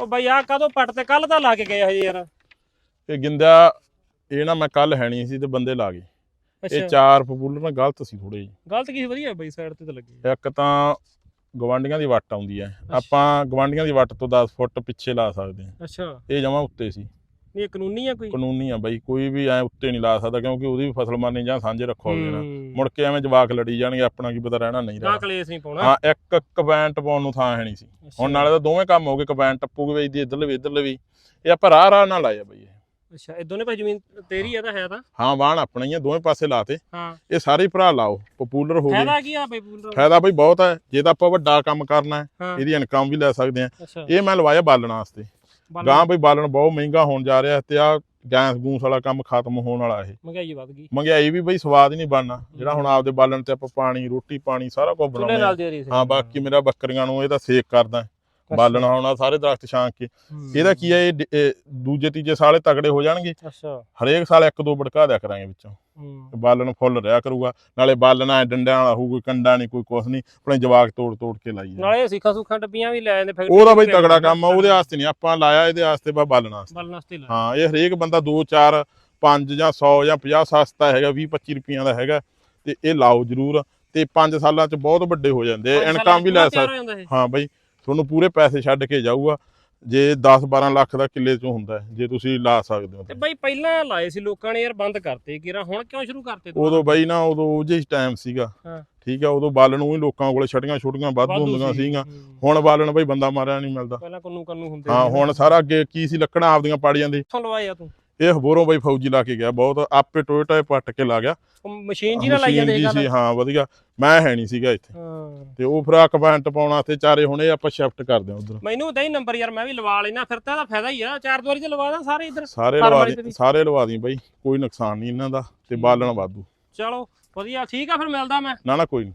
ਉਹ ਬਈ ਆ ਕਦੋਂ ਪੱਟ ਤੇ ਕੱਲ ਤਾਂ ਲਾ ਕੇ ਗਏ ਹਜੇ ਯਾਰ। ਇਹ ਗਿੰਦਿਆ ਇਹ ਨਾ ਮੈਂ ਕੱਲ ਹੈ ਨਹੀਂ ਸੀ ਤੇ ਬੰਦੇ ਲਾ ਗਏ। ਇਹ ਚਾਰ ਪਪੂਲਰ ਨਾ ਗਲਤ ਸੀ ਥੋੜੇ ਜਿਹੇ। ਗਲਤ ਕੀ ਸੀ? ਵਧੀਆ ਬਈ ਸਾਈਡ ਤੇ ਤਾਂ ਲੱਗੀ ਇੱਕ ਤਾਂ ਗਵਾਂਡੀਆਂ ਦੀ ਵੱਟ ਆਉਂਦੀ ਹੈ। ਆਪਾਂ ਗਵਾਂਡੀਆਂ ਦੀ ਵੱਟ ਤੋਂ 10 ਫੁੱਟ ਪਿੱਛੇ ਲਾ ਸਕਦੇ ਹਾਂ। ਅੱਛਾ। ਇਹ ਜਮਾ ਉੱਤੇ ਸੀ। ਨਹੀਂ ਇਹ ਕਾਨੂੰਨੀ ਆ ਕੋਈ? ਕਾਨੂੰਨੀ ਆ ਬਾਈ ਕੋਈ ਵੀ ਐ ਉੱਤੇ ਨਹੀਂ ਲਾ ਸਕਦਾ ਕਿਉਂਕਿ ਉਹਦੀ ਵੀ ਫਸਲ ਮਾਰਨੀ ਜਾਂ ਸਾਂਝੇ ਰੱਖੋ ਅਗਲੇ ਨਾਲ। ਹੂੰ। ਮੁੜ ਕੇ ਐਵੇਂ ਜਵਾਕ ਲੜੀ ਜਾਣਗੇ ਆਪਣਾ ਕੀ ਪਤਾ ਰਹਿਣਾ ਨਹੀਂ ਨਾ ਰਹਿਣਾ। ਕਲੇਸ਼ ਨਹੀਂ ਪਾਉਣਾ। ਹਾਂ ਇੱਕ ਕਵੈਂਟ ਪਾਉਣ ਨੂੰ ਥਾਂ ਹੈ ਨਹੀਂ ਸੀ। ਹੁਣ ਨਾਲੇ ਤਾਂ ਦੋਵੇਂ ਕੰਮ ਹੋ ਗਏ ਕਵੈਂਟ ਟੱਪੂ ਵੀ ਵੇਚਦੀ ਇੱਧਰਲੇ ਵੀ ਇੱਧਰਲੇ ਵੀ ਇਹ ਆਪਾਂ ਰਾਹ ਰਾਹ ਨਾਲ ਲਾਇਆ ਬਾਈ ਇਹ। ਅੱਛਾ ਇਹ ਦੋਨੇ ਭਾਈ ਜ਼ਮੀਨ ਤੇਰੀ ਆ ਤਾਂ ਹੈ ਤਾਂ? ਹਾਂ ਬਾਣ ਆਪਣਾ ਹੀ ਆ ਦੋਵੇਂ ਪਾਸੇ ਲਾਤੇ। ਹਾਂ। ਇਹ ਸਾਰੇ ਹੀ ਭਰਾ ਲਾਓ ਪਪੂਲਰ ਹੋ ਗਏ। ਫਾਇਦਾ ਕੀ ਆ ਬਈ ਪੂਲ ਫਾਇਦਾ ਬਈ ਬਹੁਤ ਹੈ। ਜੇ ਤਾਂ ਆਪਾਂ ਵੱਡਾ ਕੰਮ ਕਰਨਾ ਹੈ ਹਾਂ। ਇਹਦੀ ਇਨਕਮ ਵੀ ਲੈ ਸਕਦੇ ਆ ਅੱਛਾ। ਇਹ ਮੈਂ ਲਵਾਇਆ ਬਾਲਣ ਵਾਸਤੇ। ਗਾਂ ਬਈ ਬਾਲਣ ਬਹੁਤ ਮਹਿੰਗਾ ਹੋਣ ਜਾ ਰਿਹਾ ਤੇ ਆ ਗੈਸ ਗੂਸ ਵਾਲਾ ਕੰਮ ਖਤਮ ਹੋਣ ਵਾਲਾ ਇਹ। ਮਹਿੰਗਾਈ ਵੱਧ ਗਈ। ਮਹਿੰਗਾਈ ਵੀ ਬਈ ਸਵਾਦ ਹੀ ਨਹੀਂ ਬਣਨਾ। ਜਿਹੜਾ ਹੁਣ ਆਪਦੇ ਬਾਲਣ ਤੇ ਆਪਾਂ ਪਾਣੀ ਰੋਟੀ ਪਾਣੀ ਸਾਰਾ ਕੁਝ ਬਣਾਉਂਦੇ ਹਾਂ ਬਾਕੀ ਮੇਰਾ ਬੱਕਰੀਆਂ ਨੂੰ ਇਹਦਾ ਸੇਕ ਕਰਦਾ। ਬਾਲਣ ਆਉਣਾ ਸਾਰੇ ਦਰਖਤ ਛਾਂਕ ਕੇ। ਇਹਦਾ ਕੀ ਹੈ ਇਹ ਦੂਜੇ ਤੀਜੇ ਸਾਲੇ ਤਗੜੇ ਹੋ ਜਾਣਗੇ। ਅੱਛਾ। ਹਰੇਕ ਸਾਲ ਇੱਕ ਦੋ ਭੜਕਾ ਦਿਆ ਕਰਾਂਗੇ ਵਿੱਚੋਂ। ਬਾਲਣ ਫੁੱਲ ਰਿਹਾ ਕਰੂਗਾ ਨਾਲੇ ਬਾਲਣ ਡੰਡਿਆਂ ਵਾਲਾ ਹੋਊ ਕੋਈ ਕੰਡਾ ਨਹੀਂ ਕੋਈ ਕੁਛ ਨਹੀਂ ਆਪਣੇ ਜਵਾਕ ਤੋੜ ਤੋੜ ਕੇ ਲਾਈ ਜਾਣ। ਨਾਲੇ ਸਿੱਖਾਂ ਸੁੱਖਾਂ ਡੱਬੀਆਂ ਵੀ ਲੈ ਜਾਂਦੇ ਫੈਕਟਰੀ ਉਹਦਾ ਬਈ ਤਗੜਾ ਕੰਮ ਆ ਉਹਦੇ ਵਾਸਤੇ ਨਹੀਂ ਆਪਾਂ ਲਾਇਆ ਇਹਦੇ ਵਾਸਤੇ ਬਾ ਬਾਲਣ ਵਾਸਤੇ। ਬਾਲਣ ਵਾਸਤੇ ਹਾਂ ਇਹ ਹਰੇਕ ਬੰਦਾ 2 4 5 ਜਾਂ 100 ਜਾਂ 50 ਸਸਤਾ ਹੈਗਾ 20 25 ਰੁਪਈਆਂ ਦਾ ਹੈਗਾ ਤੇ ਇਹ ਲਾਓ ਜ਼ਰੂਰ। ਤੇ 5 ਸਾਲਾਂ ਚ ਬਹੁਤ ਵੱਡੇ ਹੋ ਜਾਂਦੇ ਇਨਕਮ ਵੀ ਲੈ ਸਕਦੇ। ਹਾਂ ਬਈ ਤੁਹਾਨੂੰ ਪੂਰੇ ਪੈਸੇ ਛੱਡ ਕੇ ਜਾਊਗਾ ਜੇ 10 12 ਲੱਖ ਦਾ ਕਿੱਲੇ ਚੋਂ ਹੁੰਦਾ ਹੈ, ਜੇ ਤੁਸੀਂ ਲਾ ਸਕਦੇ ਹੋ ਤੇ। ਬਈ ਪਹਿਲਾਂ ਲਾਏ ਸੀ ਲੋਕਾਂ ਨੇ ਯਾਰ ਬੰਦ ਕਰਤੇ ਕਿਰਾ ਹੁਣ ਕਿਉਂ ਸ਼ੁਰੂ ਕਰਤੇ? ਉਦੋਂ ਬਈ ਨਾ ਉਦੋਂ ਉਹ ਜਿਹੀ ਟਾਈਮ ਸੀਗਾ ਹਾਂ। ਠੀਕ ਆ ਉਦੋਂ ਬਾਲਣ ਉਹੀ ਲੋਕਾਂ ਕੋਲੇ ਛਟੀਆਂ ਛੋਟੀਆਂ ਵਾਧੂ ਹੁੰਦੀਆਂ। ਸੀਗੀਆਂ ਹੂੰ। ਹੁਣ ਬਾਲਣ ਬਈ ਬੰਦਾ ਮਾਰਿਆ ਨਹੀਂ ਮਿਲਦਾ ਪਹਿਲਾਂ ਕੰਨੂ ਕੰਨੂ ਹੁੰਦੇ ਹਾਂ। ਹੁਣ ਸਾਰਾ ਅੱਗੇ ਕੀ ਸੀ ਲੱਕੜਾਂ ਆਪਦੀਆਂ ਪੜ ਜਾਂਦੀ ਕਿੱਥੋਂ ਲਵਾਏ ਆ ਤੂੰ ਇਹ ਹਬੋਰੋਂ ਬਈ ਫੌਜੀ ਲਾ ਕੇ ਗਿਆ ਬਹੁਤ ਆਪੇ ਟੋਇਟਾ ਹੀ ਪੱਟ ਕੇ ਲਾ ਗਿਆ ਮਸ਼ੀਨ ਜੀ ਨਾਲ ਲਾਈ ਜਾਂਦੇ ਸੀ ਹਾਂ ਵਧੀਆ ਮੈਂ ਹੈ ਨਹੀਂ ਸੀਗਾ ਇੱਥੇ ਹਾਂ ਤੇ ਉਹ ਫਿਰ ਆ ਕਮੈਂਟ ਪਾਉਣਾ ਤੇ ਚਾਰੇ ਹੁਣ ਇਹ ਆਪਾਂ ਸ਼ਿਫਟ ਕਰਦੇ ਹਾਂ ਉਧਰ। ਮੈਨੂੰ ਦੇਈ ਨੰਬਰ ਯਾਰ ਮੈਂ ਵੀ ਲਵਾ ਲੈਣਾ ਫਿਰ ਤਾਂ ਇਹਦਾ ਫਾਇਦਾ ਹੀ ਆ ਚਾਰ ਦੁਆਰੀ ਤੇ ਲਵਾ ਦਾਂ ਸਾਰੇ ਇੱਧਰ। ਸਾਰੇ ਲਵਾ ਦੀ। ਸਾਰੇ ਲਵਾ ਦੀ ਬਈ ਕੋਈ ਨੁਕਸਾਨ ਨਹੀਂ ਇਹਨਾਂ ਦਾ ਤੇ ਬਾਲਣ ਵਾਧੂ। ਚਲੋ ਵਧੀਆ ਠੀਕ ਆ ਫਿਰ ਮਿਲਦਾ ਮੈਂ। ਨਾ ਨਾ ਕੋਈ ਨਹੀਂ